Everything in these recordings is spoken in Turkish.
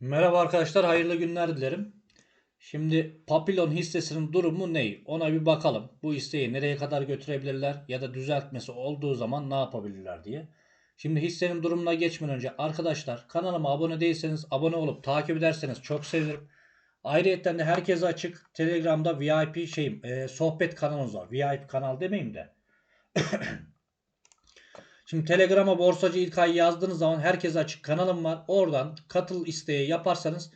Merhaba arkadaşlar, hayırlı günler dilerim. Şimdi Papillon hissesinin durumu ne? Ona bir bakalım. Bu hisseyi nereye kadar götürebilirler ya da düzeltmesi olduğu zaman ne yapabilirler diye. Şimdi hissenin durumuna geçmeden önce arkadaşlar kanalıma abone değilseniz abone olup takip ederseniz çok sevinirim. Ayrıca de herkese açık Telegram'da VIP şeyim e, sohbet kanalımız var. VIP kanal demeyeyim de. Şimdi Telegram'a borsacı İlkay yazdığınız zaman herkese açık kanalım var. Oradan katıl isteği yaparsanız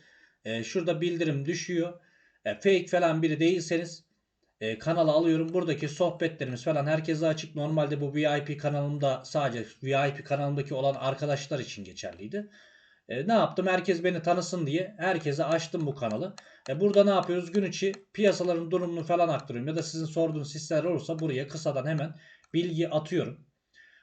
e, şurada bildirim düşüyor. E, fake falan biri değilseniz e, kanala alıyorum. Buradaki sohbetlerimiz falan herkese açık. Normalde bu VIP kanalımda sadece VIP kanalımdaki olan arkadaşlar için geçerliydi. E, ne yaptım? Herkes beni tanısın diye herkese açtım bu kanalı. E, burada ne yapıyoruz? Gün içi piyasaların durumunu falan aktarıyorum. Ya da sizin sorduğunuz hisseler olursa buraya kısadan hemen bilgi atıyorum.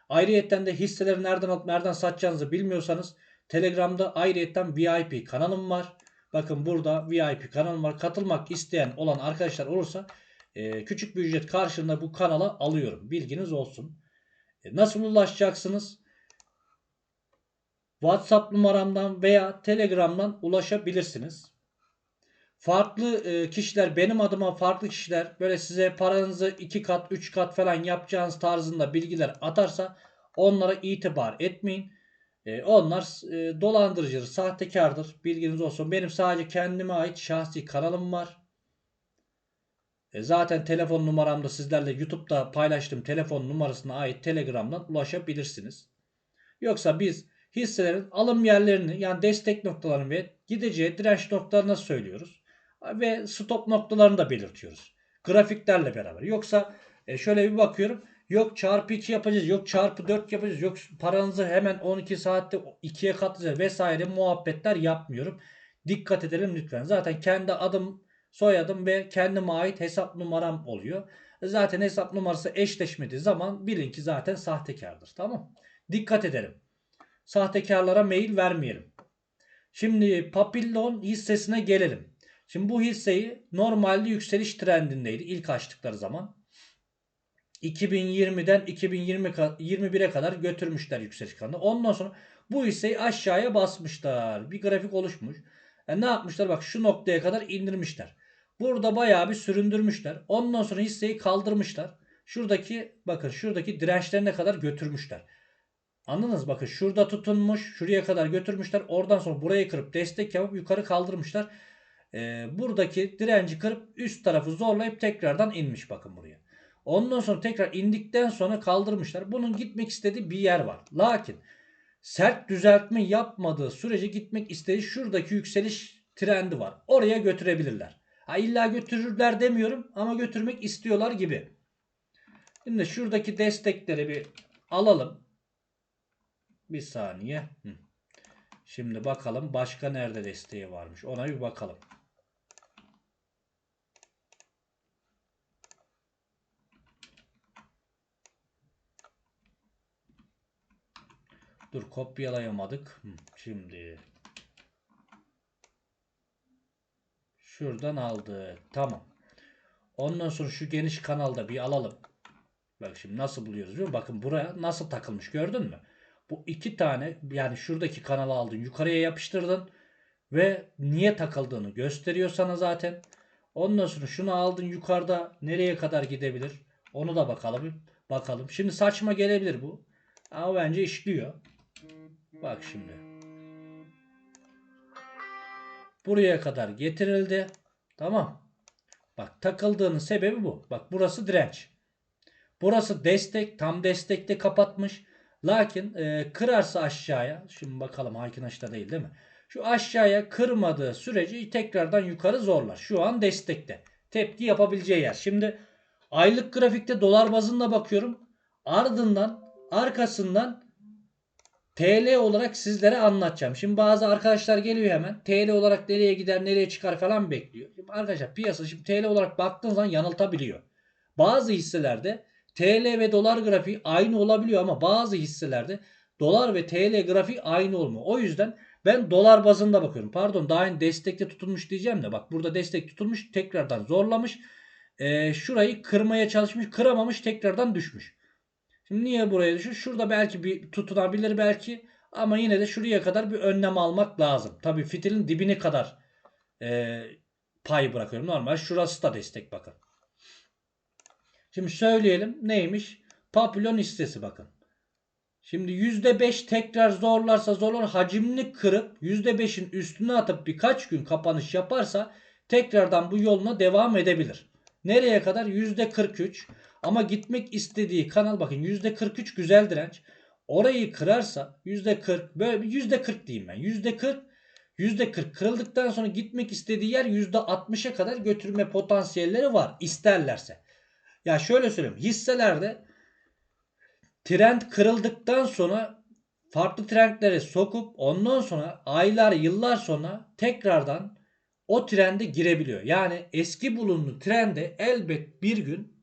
Ayrıyetten de hisseleri nereden alıp nereden satacağınızı bilmiyorsanız Telegram'da ayrıyetten VIP kanalım var. Bakın burada VIP kanalım var. Katılmak isteyen olan arkadaşlar olursa e, küçük bir ücret karşılığında bu kanala alıyorum. Bilginiz olsun. E, nasıl ulaşacaksınız? WhatsApp numaramdan veya Telegram'dan ulaşabilirsiniz. Farklı e, kişiler benim adıma farklı kişiler böyle size paranızı 2 kat 3 kat falan yapacağınız tarzında bilgiler atarsa onlara itibar etmeyin. E, onlar e, dolandırıcıdır, sahtekardır. Bilginiz olsun. Benim sadece kendime ait şahsi kanalım var. Zaten telefon numaramda sizlerle YouTube'da paylaştığım telefon numarasına ait Telegram'dan ulaşabilirsiniz. Yoksa biz hisselerin alım yerlerini yani destek noktalarını ve gideceği direnç noktalarına söylüyoruz. Ve stop noktalarını da belirtiyoruz. Grafiklerle beraber. Yoksa e, şöyle bir bakıyorum. Yok çarpı 2 yapacağız. Yok çarpı 4 yapacağız. Yok paranızı hemen 12 saatte 2'ye katlayacağız vesaire muhabbetler yapmıyorum. Dikkat edelim lütfen. Zaten kendi adım, soyadım ve kendime ait hesap numaram oluyor. Zaten hesap numarası eşleşmediği zaman bilin ki zaten sahtekardır. Tamam Dikkat edelim. Sahtekarlara mail vermeyelim. Şimdi Papillon hissesine gelelim. Şimdi bu hisseyi normalde yükseliş trendindeydi ilk açtıkları zaman. 2020'den 2021'e kadar götürmüşler yükseliş kanalına. Ondan sonra bu hisseyi aşağıya basmışlar. Bir grafik oluşmuş. Yani e, ne yapmışlar? Bak şu noktaya kadar indirmişler. Burada bayağı bir süründürmüşler. Ondan sonra hisseyi kaldırmışlar. Şuradaki bakın şuradaki dirençlerine kadar götürmüşler. Anladınız? Bakın şurada tutunmuş. Şuraya kadar götürmüşler. Oradan sonra burayı kırıp destek yapıp yukarı kaldırmışlar. Ee, buradaki direnci kırıp üst tarafı zorlayıp tekrardan inmiş bakın buraya. Ondan sonra tekrar indikten sonra kaldırmışlar. Bunun gitmek istediği bir yer var. Lakin sert düzeltme yapmadığı sürece gitmek istediği şuradaki yükseliş trendi var. Oraya götürebilirler. Ha illa götürürler demiyorum ama götürmek istiyorlar gibi. Şimdi şuradaki destekleri bir alalım. Bir saniye. Şimdi bakalım başka nerede desteği varmış. Ona bir bakalım. Dur kopyalayamadık. Şimdi şuradan aldı. Tamam. Ondan sonra şu geniş kanalda bir alalım. Bak şimdi nasıl buluyoruz musun? Bakın buraya nasıl takılmış gördün mü? Bu iki tane yani şuradaki kanalı aldın yukarıya yapıştırdın ve niye takıldığını gösteriyor sana zaten. Ondan sonra şunu aldın yukarıda nereye kadar gidebilir? Onu da bakalım. Bakalım. Şimdi saçma gelebilir bu. Ama bence işliyor. Bak şimdi. Buraya kadar getirildi. Tamam. Bak takıldığının sebebi bu. Bak burası direnç. Burası destek. Tam destekte kapatmış. Lakin e, kırarsa aşağıya. Şimdi bakalım Haykin değil değil mi? Şu aşağıya kırmadığı sürece tekrardan yukarı zorlar. Şu an destekte. Tepki yapabileceği yer. Şimdi aylık grafikte dolar bazında bakıyorum. Ardından arkasından TL olarak sizlere anlatacağım. Şimdi bazı arkadaşlar geliyor hemen. TL olarak nereye gider, nereye çıkar falan bekliyor. Şimdi arkadaşlar piyasa şimdi TL olarak baktığın zaman yanıltabiliyor. Bazı hisselerde TL ve dolar grafiği aynı olabiliyor ama bazı hisselerde dolar ve TL grafiği aynı olmuyor. O yüzden ben dolar bazında bakıyorum. Pardon daha önce destekte tutulmuş diyeceğim de bak burada destek tutulmuş tekrardan zorlamış. Ee, şurayı kırmaya çalışmış kıramamış tekrardan düşmüş. Şimdi niye buraya düşüyor? Şurada belki bir tutunabilir belki. Ama yine de şuraya kadar bir önlem almak lazım. Tabii fitilin dibine kadar e, pay bırakıyorum. Normal şurası da destek bakın. Şimdi söyleyelim neymiş? Papillon hissesi bakın. Şimdi %5 tekrar zorlarsa zorlar hacimli kırıp %5'in üstüne atıp birkaç gün kapanış yaparsa tekrardan bu yoluna devam edebilir. Nereye kadar? %43. Ama gitmek istediği kanal bakın %43 güzel direnç. Orayı kırarsa %40 böyle bir %40 diyeyim ben. %40 %40 kırıldıktan sonra gitmek istediği yer %60'a kadar götürme potansiyelleri var isterlerse. Ya şöyle söyleyeyim hisselerde trend kırıldıktan sonra farklı trendlere sokup ondan sonra aylar yıllar sonra tekrardan o trende girebiliyor. Yani eski bulunduğu trende elbet bir gün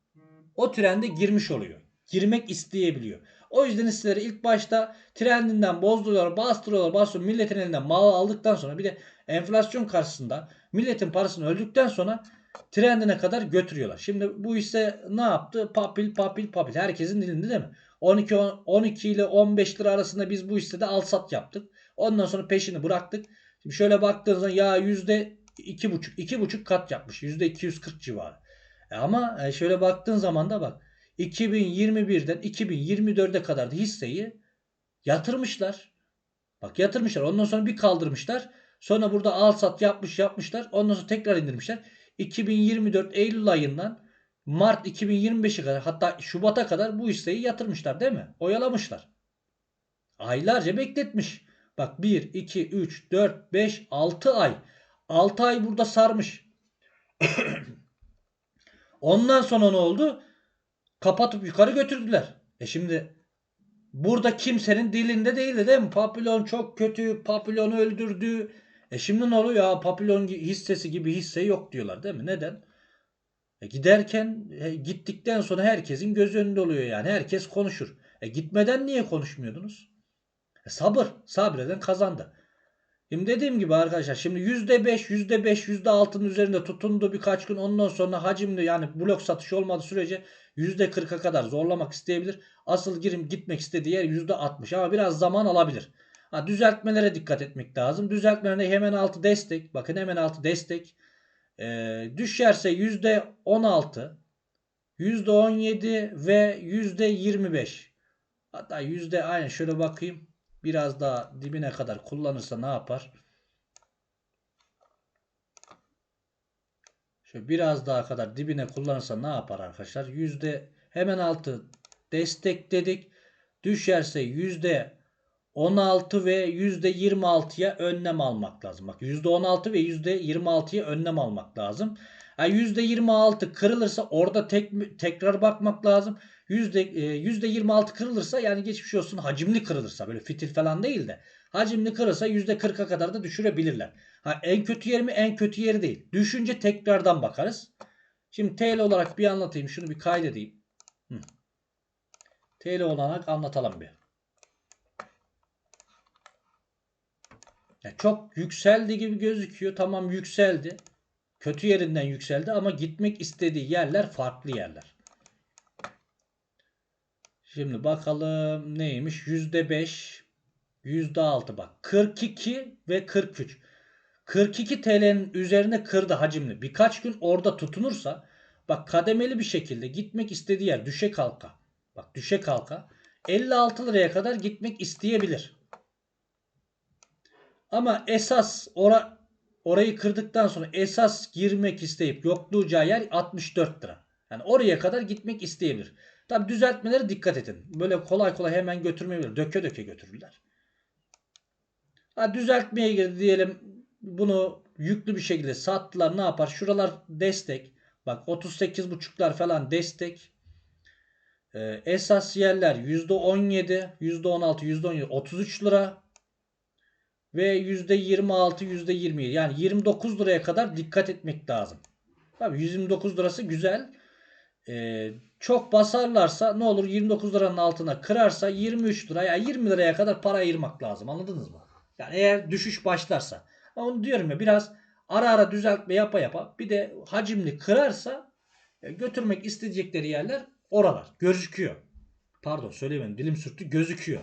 o trende girmiş oluyor. Girmek isteyebiliyor. O yüzden hisseleri ilk başta trendinden bozduruyorlar, bastırıyorlar, bastırıyorlar. Milletin elinden mal aldıktan sonra bir de enflasyon karşısında milletin parasını öldükten sonra trendine kadar götürüyorlar. Şimdi bu hisse ne yaptı? Papil papil papil. Herkesin dilinde değil mi? 12 12 ile 15 lira arasında biz bu hissede al sat yaptık. Ondan sonra peşini bıraktık. Şimdi şöyle baktığınızda ya yüzde iki buçuk, iki buçuk kat yapmış. Yüzde 240 civarı. E ama e, şöyle baktığın zaman da bak 2021'den 2024'e kadar da hisseyi yatırmışlar. Bak yatırmışlar. Ondan sonra bir kaldırmışlar. Sonra burada al sat yapmış yapmışlar. Ondan sonra tekrar indirmişler. 2024 Eylül ayından Mart 2025'e kadar hatta Şubat'a kadar bu hisseyi yatırmışlar değil mi? Oyalamışlar. Aylarca bekletmiş. Bak 1, 2, 3, 4, 5, 6 ay. 6 ay burada sarmış. Ondan sonra ne oldu? Kapatıp yukarı götürdüler. E şimdi burada kimsenin dilinde değildi değil mi? Papillon çok kötü. Papillon öldürdü. E şimdi ne oluyor? Ya papillon hissesi gibi hisse yok diyorlar değil mi? Neden? E giderken e, gittikten sonra herkesin göz önünde oluyor yani. Herkes konuşur. E gitmeden niye konuşmuyordunuz? E sabır. Sabreden kazandı. Şimdi dediğim gibi arkadaşlar şimdi %5, %5, %6'nın üzerinde tutundu birkaç gün ondan sonra hacimli yani blok satış olmadığı sürece %40'a kadar zorlamak isteyebilir. Asıl girim gitmek istediği yer %60 ama biraz zaman alabilir. Ha, düzeltmelere dikkat etmek lazım. Düzeltmelerinde hemen altı destek. Bakın hemen altı destek. Ee, düşerse %16, %17 ve %25. Hatta yüzde aynen şöyle bakayım. Biraz daha dibine kadar kullanırsa ne yapar? Şöyle biraz daha kadar dibine kullanırsa ne yapar arkadaşlar? Yüzde hemen altı destek dedik. Düşerse yüzde 16 ve %26'ya önlem almak lazım. Bak %16 ve %26'ya önlem almak lazım. Yani %26 kırılırsa orada tek, tekrar bakmak lazım. Yüzde, e, %26 kırılırsa yani geçmiş olsun hacimli kırılırsa böyle fitil falan değil de hacimli kırılırsa %40'a kadar da düşürebilirler. Ha, en kötü yeri mi? En kötü yeri değil. Düşünce tekrardan bakarız. Şimdi TL olarak bir anlatayım. Şunu bir kaydedeyim. Hı. TL olarak anlatalım bir. Ya çok yükseldi gibi gözüküyor. Tamam yükseldi. Kötü yerinden yükseldi ama gitmek istediği yerler farklı yerler. Şimdi bakalım neymiş? %5, %6 bak. 42 ve 43. 42 TL'nin üzerine kırdı hacimli. Birkaç gün orada tutunursa bak kademeli bir şekilde gitmek istediği yer düşe kalka. Bak düşe kalka 56 liraya kadar gitmek isteyebilir. Ama esas ora, orayı kırdıktan sonra esas girmek isteyip yoklayacağı yer 64 lira. Yani oraya kadar gitmek isteyebilir. Tabi düzeltmelere dikkat edin. Böyle kolay kolay hemen götürmeyebilir. Döke döke götürürler. Ha, düzeltmeye girdi diyelim. Bunu yüklü bir şekilde sattılar. Ne yapar? Şuralar destek. Bak 38.5'lar falan destek. Ee, esas yerler %17, %16, %17, 33 lira ve %26, %27 yani 29 liraya kadar dikkat etmek lazım. Tabii 129 lirası güzel. Ee, çok basarlarsa ne olur 29 liranın altına kırarsa 23 liraya 20 liraya kadar para ayırmak lazım. Anladınız mı? Yani eğer düşüş başlarsa. Onu diyorum ya biraz ara ara düzeltme yapa yapa bir de hacimli kırarsa götürmek isteyecekleri yerler oralar. Gözüküyor. Pardon söylemedim dilim sürttü gözüküyor.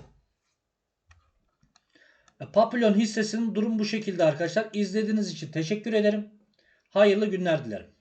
Papillon hissesinin durum bu şekilde arkadaşlar. İzlediğiniz için teşekkür ederim. Hayırlı günler dilerim.